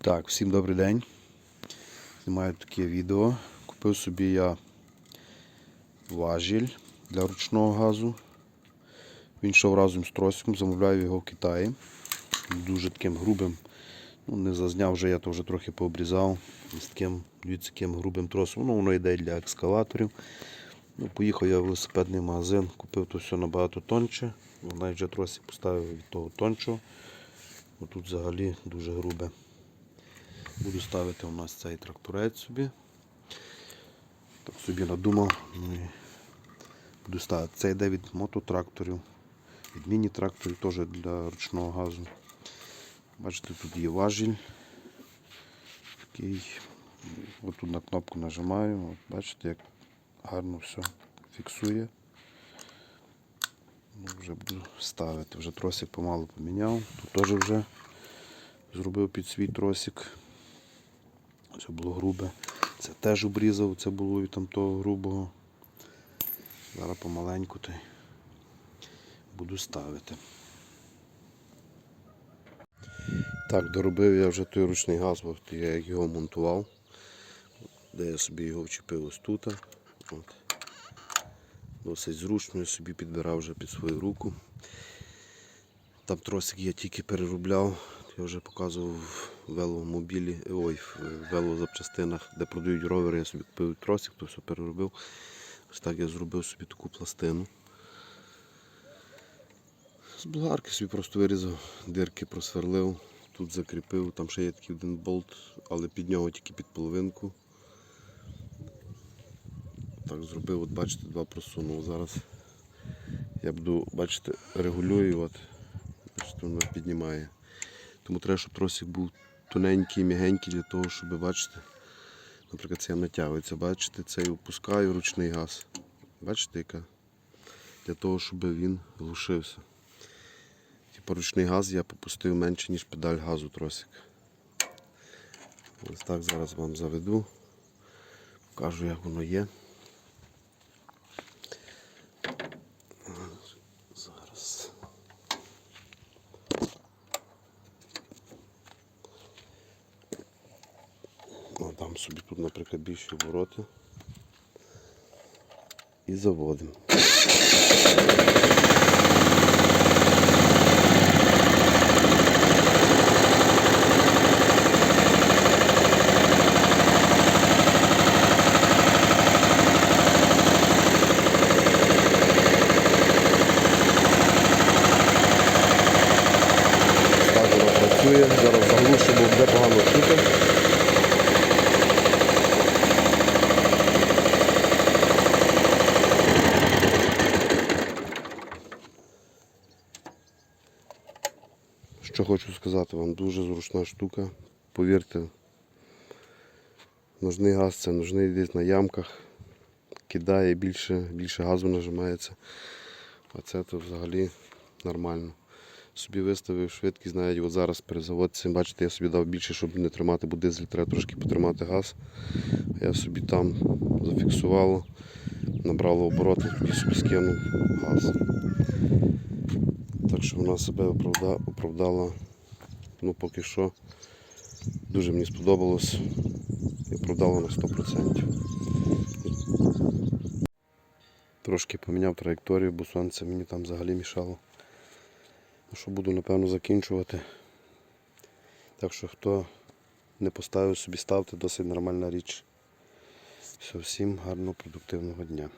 Так, всім добрий день. Знімаю таке відео. Купив собі я важіль для ручного газу. Він йшов разом з тросиком, замовляю його в Китаї. Дуже таким грубим. Ну, не зазняв вже, я то вже трохи пообрізав. З таким, таким грубим тросом. Ну, воно йде для екскаваторів. Ну, поїхав я в велосипедний магазин, купив то все набагато тонче. Навіть вже тросик поставив від того тончого. Отут взагалі дуже грубе. Буду ставити у нас цей тракторець собі. Так собі надумав. Ну, Буду ставити. Це йде від мототракторів, від міні-тракторів теж для ручного газу. Бачите, тут є важіль. Такий. От тут на кнопку нажимаю. От, бачите, як гарно все фіксує. Ну, вже буду ставити. Вже тросик помалу поміняв. Тут теж вже зробив під свій тросик. Це було грубе. Це теж обрізав, це було від там того грубого. Зараз помаленьку то буду ставити. Так, доробив я вже той ручний газ, от я його монтував. Де я собі його вчепив ось тут. От. Досить зручно, я собі підбирав вже під свою руку. Там тросик я тільки переробляв. Я вже показував в веломобілі, ой, в велозапчастинах, де продають ровери, я собі купив тросик, то все переробив. Ось так я зробив собі таку пластину. З болгарки собі просто вирізав, дирки просверлив, тут закріпив, там ще є такий один болт, але під нього тільки під половинку. Так зробив, от бачите, два просунув. Зараз я буду, бачите, регулюю, от, бачите, воно піднімає. Тому треба, щоб тросик був тоненький, м'ягенький для того, щоб бачите, наприклад, це натягується, бачите, це я опускаю ручний газ. Бачите, яка? Для того, щоб він глушився. Типу ручний газ я попустив менше, ніж педаль газу тросик. Ось так зараз вам заведу, покажу, як воно є. Собі тут, наприклад, більші обороти. І заводимо. Зараз заглушимо, буде погано чути. Що хочу сказати вам, дуже зручна штука. Повірте, ножний газ це ножний десь на ямках. Кидає більше, більше газу нажимається. А це то взагалі нормально. Собі виставив швидкість, навіть от зараз при заводці, бачите, я собі дав більше, щоб не тримати, бо дизель треба трошки потримати газ. Я собі там зафіксував, набрало обороти, тоді собі скинув газ. Так що вона себе оправда- оправдала ну, поки що. Дуже мені сподобалось і оправдала на 100%. Трошки поміняв траєкторію, бо сонце мені там взагалі мішало. Ну що буду напевно закінчувати. Так що хто не поставив собі, ставте досить нормальна річ. Все, всім гарного продуктивного дня.